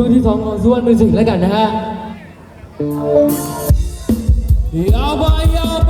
ช่วงที่สองของส่วนมิวสิแล้วกันนะฮะเอาไปเอาไป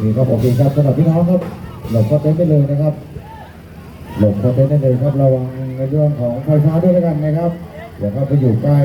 สีครับโอเคครับสำหรับพี่น้องครับหลบคอนเทนต์ได้เลยนะครับ หลบคอนเทนต์ได้เลยครับระวังในเรื่องของไฟฟ้าด้วยแล้วกันนะครับอย่าเข้าไปอยู่ใกล้